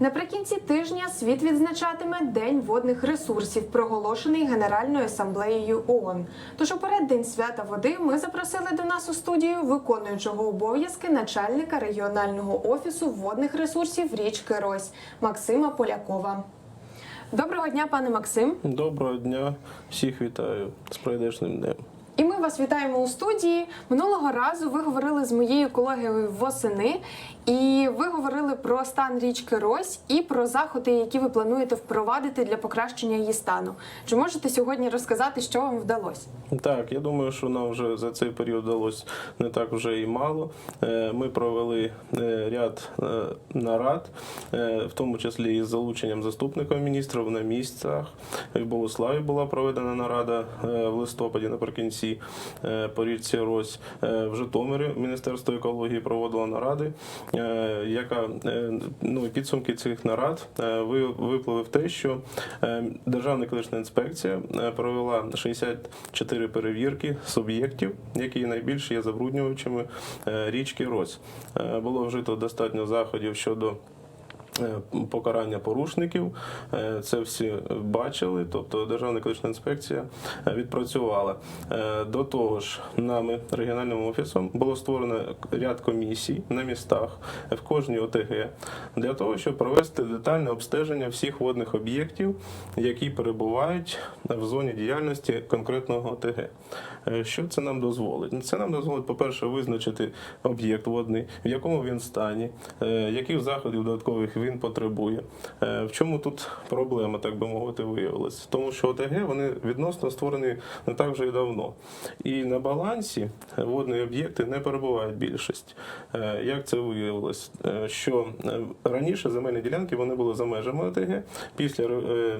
Наприкінці тижня світ відзначатиме День водних ресурсів, проголошений Генеральною асамблеєю ООН. Тож у переддень свята води ми запросили до нас у студію виконуючого обов'язки начальника регіонального офісу водних ресурсів річки Рось Максима Полякова. Доброго дня, пане Максим. Доброго дня, всіх вітаю з прийдешним днем. І ми вас вітаємо у студії. Минулого разу ви говорили з моєю колегою восени, і ви говорили про стан річки Рось і про заходи, які ви плануєте впровадити для покращення її стану. Чи можете сьогодні розказати, що вам вдалося? Так, я думаю, що нам вже за цей період вдалося не так вже і мало. Е, Ми провели е, ряд е, нарад, в тому числі із залученням заступника міністрів на місцях. В Богославі була проведена нарада в листопаді наприкінці по річці Рось. В Житомирі Міністерство екології проводило наради, яка е, ну, підсумки цих нарад е, ви- виплили в те, що е, Державна екологічна інспекція е, провела 64 перевірки суб'єктів, які найбільше є забруднювачами е, річки Рось. Е, Було вжито достатньо заходів щодо. Е, Покарання порушників, Е, це всі бачили. Тобто Державна екологічна інспекція е, відпрацювала. До того ж, нами регіональним офісом було створено ряд комісій на містах в кожній ОТГ для того, щоб провести детальне обстеження всіх водних об'єктів, які перебувають в зоні діяльності конкретного ОТГ. Що це нам дозволить? Це нам дозволить, по-перше, визначити об'єкт водний, в якому він стані, яких заходів додаткових він потребує. Е, В чому тут проблема, так би мовити, виявилася? Тому що ОТГ вони відносно створені не так вже й давно. І на балансі водні об'єкти не перебувають більшість. Е, Як це виявилось? Е, Що раніше земельні ділянки вони були за межами ОТГ. Після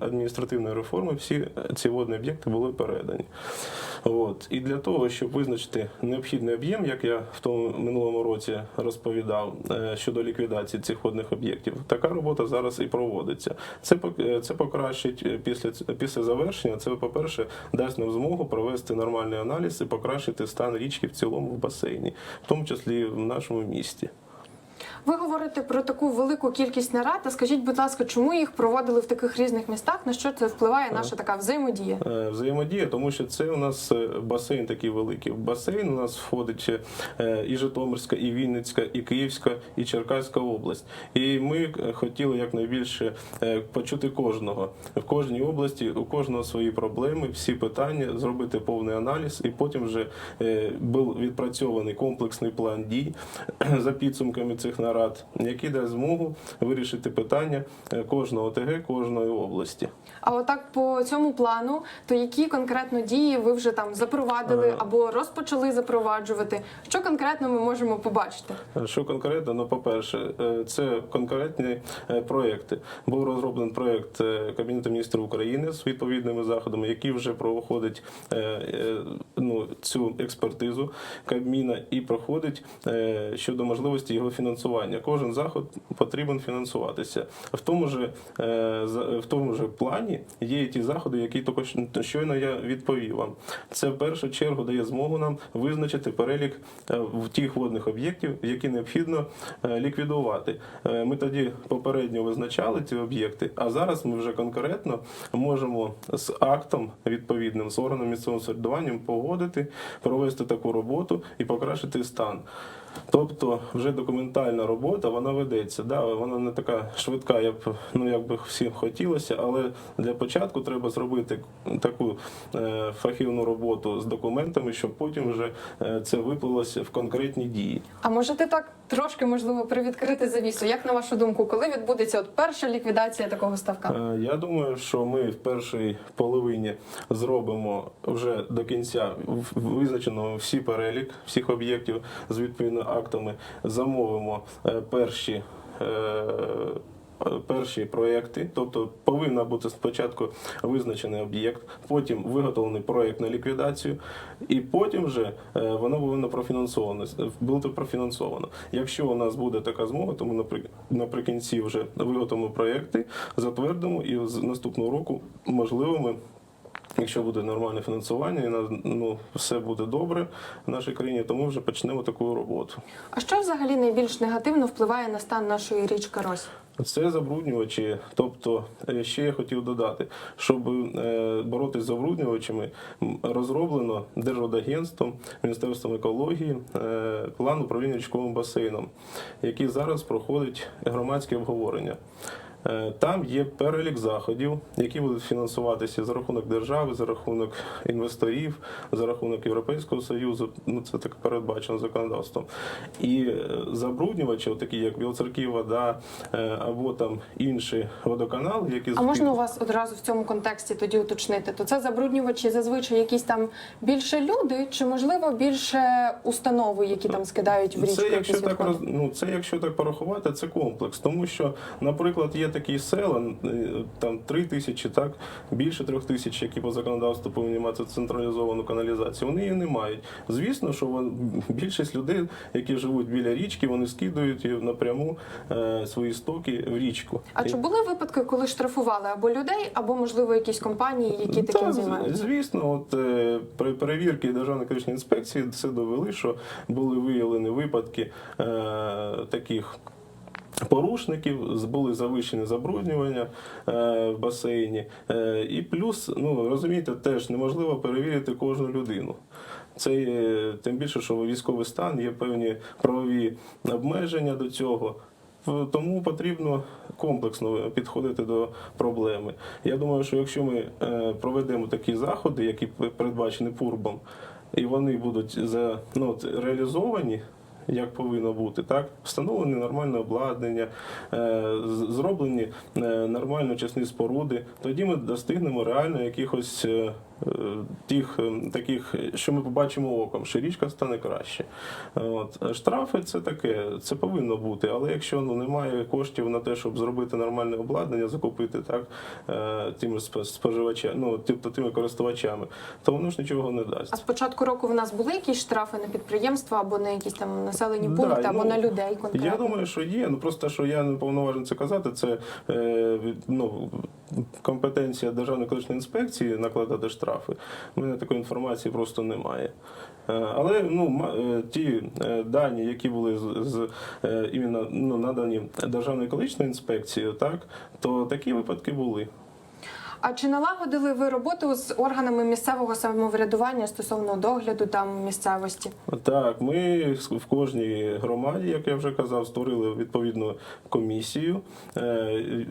адміністративної реформи всі ці водні об'єкти були передані. От. І для того, щоб визначити необхідний об'єм, як я в тому минулому році розповідав щодо ліквідації цих водних об'єктів, така робота зараз і проводиться. Це це покращить е, після після завершення. Це, по-перше, дасть нам змогу провести нормальний аналіз і покращити стан річки в цілому в басейні, в тому числі в нашому місті. Ви говорите про таку велику кількість нарад. А скажіть, будь ласка, чому їх проводили в таких різних містах? На що це впливає наша така взаємодія? Е, взаємодія, тому що це у нас е, басейн такий великий. В басейн у нас входить е, і Житомирська, і Вінницька, і Київська, і Черкаська область. І ми е, хотіли якнайбільше е, почути кожного. В кожній області у кожного свої проблеми, всі питання, зробити повний аналіз, і потім вже е, був відпрацьований комплексний план дій за підсумками цих нарад, який дасть змогу вирішити питання е, кожного ОТГ, кожної області. А отак по цьому плану, то які конкретно дії ви вже там запровадили Е. або розпочали запроваджувати? Що конкретно ми можемо побачити? Що конкретно? Ну, по-перше, е, це конкретні е, проекти. Був розроблений проект е, Кабінету міністрів України з відповідними заходами, який вже проходить е, е, ну, цю експертизу Кабміна і проходить е, щодо можливості його фінансування. Кожен заход потрібен фінансуватися. В тому ж е, в тому ж плані є і ті заходи, які тільки щойно я відповів вам. Це в першу чергу дає змогу нам визначити перелік е, тих водних об'єктів, які необхідно е, ліквідувати. Е, Ми тоді попередньо визначали ці об'єкти, а зараз ми вже конкретно можемо з актом відповідним з органом місцевого самоврядування погодити, провести таку роботу і покращити стан. Тобто вже документальна робота вона ведеться. Да, вона не така швидка, як ну, як би всім хотілося, але для початку треба зробити таку е, фахівну роботу з документами, щоб потім вже е, це виплилося в конкретні дії. А можете так трошки можливо привідкрити завісу? Як на вашу думку, коли відбудеться от перша ліквідація такого ставка? Е, Я думаю, що ми в першій половині зробимо вже до кінця визначено всі перелік всіх об'єктів з відповідними актами. Замовимо е, перші. Перші проекти, тобто повинна бути спочатку визначений об'єкт, потім виготовлений проект на ліквідацію, і потім вже е, воно повинно профінансовано бути профінансовано. Якщо у нас буде така змога, то ми наприкінці вже виготовимо проекти, затвердимо і з наступного року можливо ми. Якщо буде нормальне фінансування і ну, все буде добре в нашій країні, то ми вже почнемо таку роботу. А що взагалі найбільш негативно впливає на стан нашої річки Рось? Це забруднювачі. Тобто, е, ще я хотів додати, щоб е, боротися з забруднювачами, розроблено Держводагентством, Міністерством екології е, план управління річковим басейном, який зараз проходить громадське обговорення. Е, Там є перелік заходів, які будуть фінансуватися за рахунок держави, за рахунок інвесторів, за рахунок Європейського союзу. Ну це так передбачено законодавством. І е, забруднювачі, такі як Білоцерків вода е, або там інші водоканали, які А можна у вас одразу в цьому контексті тоді уточнити? То це забруднювачі зазвичай якісь там більше люди, чи можливо більше установи, які там скидають в річку Це якщо так роз- ну це якщо так порахувати, це комплекс. Тому що, наприклад, є такі села, е, там три тисячі, так більше трьох тисяч, які по законодавству повинні мати централізовану каналізацію. Вони її не мають. Звісно, що більшість людей, які живуть біля річки, вони скидують її напряму е, свої стоки в річку. А чи були випадки, коли штрафували або людей, або можливо якісь компанії, які таким Так, займаються? Звісно, от е, при перевірці Державної екологічної інспекції все довели, що були виявлені випадки е, таких. Порушників були завищені забруднювання е, в басейні, е, і плюс, ну розумієте, теж неможливо перевірити кожну людину. Це тим більше, що військовий стан є певні правові обмеження до цього. Тому потрібно комплексно підходити до проблеми. Я думаю, що якщо ми е, проведемо такі заходи, які передбачені пурбом, і вони будуть за, ну, реалізовані. Як повинно бути, так встановлені нормальне обладнання, е, зроблені е, нормально чесні споруди. Тоді ми достигнемо реально якихось е, тих е, таких, що ми побачимо оком, що річка стане краще. От штрафи це таке, це повинно бути. Але якщо ну немає коштів на те, щоб зробити нормальне обладнання, закупити так е, тими споживачами, ну тобто тими користувачами, то воно ж нічого не А дасть. з початку року в нас були якісь штрафи на підприємства або на якісь там населені Да, пункти, або ну, на людей конкретно? Я думаю, що є. Ну просто що я не повноважений це казати, це е, ну, компетенція Державної екологічної інспекції накладати штрафи. У мене такої інформації просто немає. Е, Але ну, е, ті е, дані, які були з, з іменно ну, надані Державної екологічної інспекції, так, то такі випадки були. А чи налагодили ви роботу з органами місцевого самоврядування стосовно догляду там місцевості? Так, ми в кожній громаді, як я вже казав, створили відповідну комісію, е,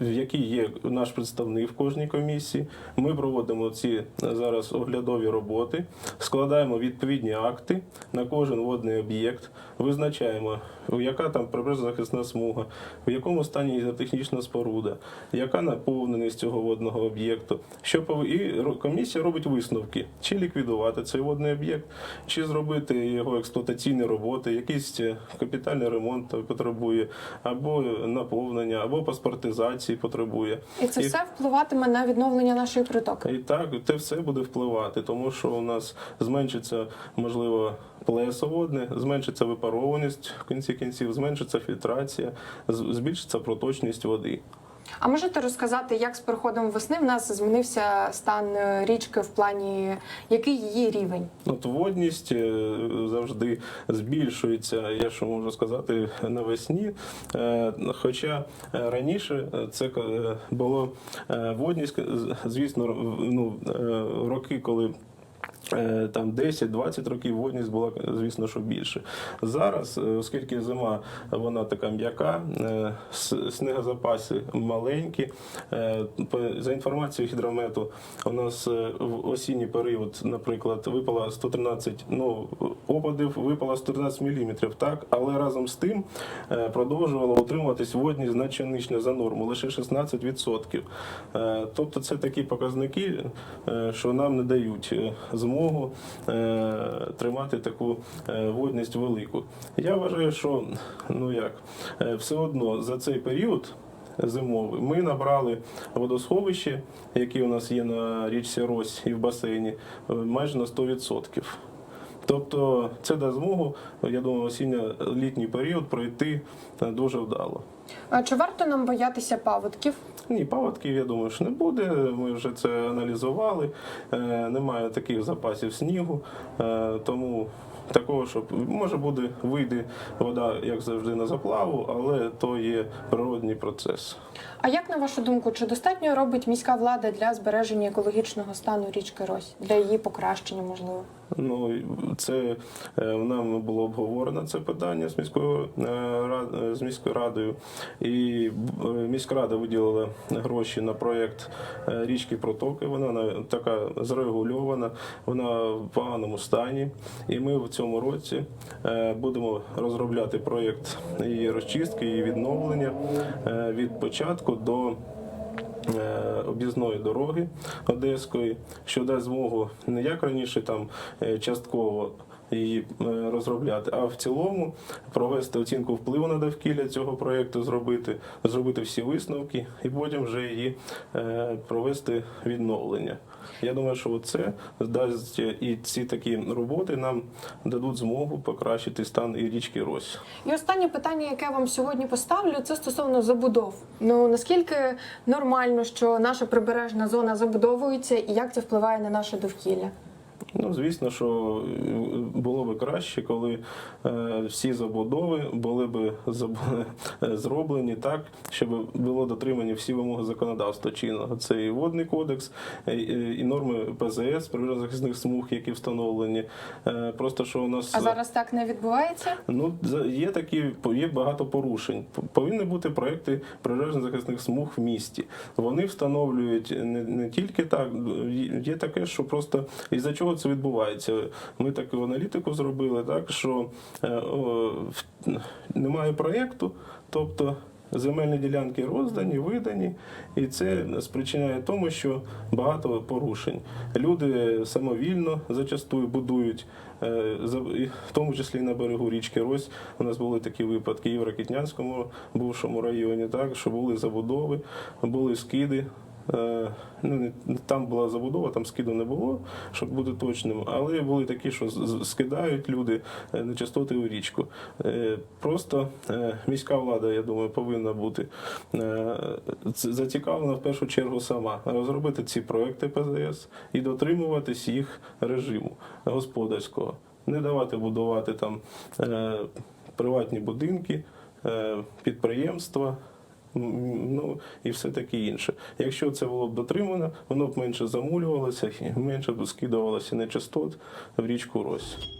в якій є наш представник в кожній комісії. Ми проводимо ці зараз оглядові роботи, складаємо відповідні акти на кожен водний об'єкт, визначаємо, яка там прибережна захисна смуга, в якому стані гідротехнічна споруда, яка наповненість цього водного об'єкту. Що і комісія робить висновки, чи ліквідувати цей водний об'єкт, чи зробити його експлуатаційні роботи, якийсь е, капітальний ремонт потребує, або наповнення, або паспортизації потребує. І це все впливатиме на відновлення нашої притоки. І так, це все буде впливати, тому що у нас зменшиться, можливо, плесо водне, зменшиться випарованість в кінці кінців, зменшиться фільтрація, збільшиться проточність води. А можете розказати, як з приходом весни в нас змінився стан е, річки в плані який її рівень? От водність е, завжди збільшується, я що можу сказати, навесні. Е, Хоча раніше це було водність, звісно, ну, роки, коли. Е, Там 10-20 років водність була, звісно, що більше. Зараз, е, оскільки зима вона така м'яка, е, снегозапаси маленькі. За інформацією гідромету, у нас в осінній період, наприклад, випало 113, ну, опадів випало 113 мм, так? але разом з тим продовжувало утримуватись водність значно нижче за норму, лише 16%. Е, Тобто це такі показники, що нам не дають е, змогу е, тримати таку е, водність велику. Я вважаю, що ну як, е, все одно за цей період зимовий. Ми набрали водосховище, які у нас є на річці Рось і в басейні, майже на 100%. Тобто це дасть змогу, я думаю, осінньо-літній період пройти е, дуже вдало. А чи варто нам боятися паводків? Ні, паводків, я думаю, що не буде. Ми вже це аналізували. Е, Немає таких запасів снігу, е, тому такого, щоб може буде вийде вода, як завжди, на заплаву, але то є природній процес. А як на вашу думку, чи достатньо робить міська влада для збереження екологічного стану річки Рось, для її покращення, можливо? Ну це е, нам було обговорено це питання з міською е, е, з міською радою, і міська рада виділила гроші на проєкт річки Протоки. Вона на- така зрегульована, вона в поганому стані. І ми в цьому році будемо розробляти проєкт її розчистки, її відновлення від початку до об'їзної дороги Одеської, що дасть змогу не як раніше там е, частково її е, розробляти, а в цілому провести оцінку впливу на довкілля цього проєкту, зробити, зробити всі висновки і потім вже її е, провести відновлення. Я думаю, що це дасть і ці такі роботи нам дадуть змогу покращити стан і річки Рось. І останнє питання, яке я вам сьогодні поставлю, це стосовно забудов. Ну наскільки нормально, що наша прибережна зона забудовується, і як це впливає на наше довкілля? Ну, звісно, що е, було би краще, коли е, всі забудови були б е, зроблені так, щоб було дотримані всі вимоги законодавства чинного. Це і водний кодекс, і, норми ПЗС, природозахисних смуг, які встановлені. Просто що у нас А зараз так не відбувається? Ну, є такі, є багато порушень. Повинні бути проекти природно-захисних смуг в місті. Вони встановлюють не, не тільки так, є- є таке, що просто із-за чого це відбувається. Ми таку аналітику зробили, так що е, о, немає проєкту, тобто. Земельні ділянки роздані, видані, і це спричиняє тому, що багато порушень. Люди самовільно зачастую будують, е, в тому числі і на берегу річки Рось. У нас були такі випадки і в Ракітнянському бувшому районі, так що були забудови, були скиди. Е, Ну, там була забудова, там скиду не було, щоб бути точним. Але були такі, що скидають люди е, нечистоти у річку. Е, Просто міська влада, я думаю, повинна бути зацікавлена в першу чергу сама розробити ці проекти ПЗС і дотримуватись їх режиму господарського, не давати будувати там приватні будинки, підприємства. Ну і все таке інше. Якщо це було б дотримано, воно б менше замулювалося, менше б скидувалося нечистот в річку Рось.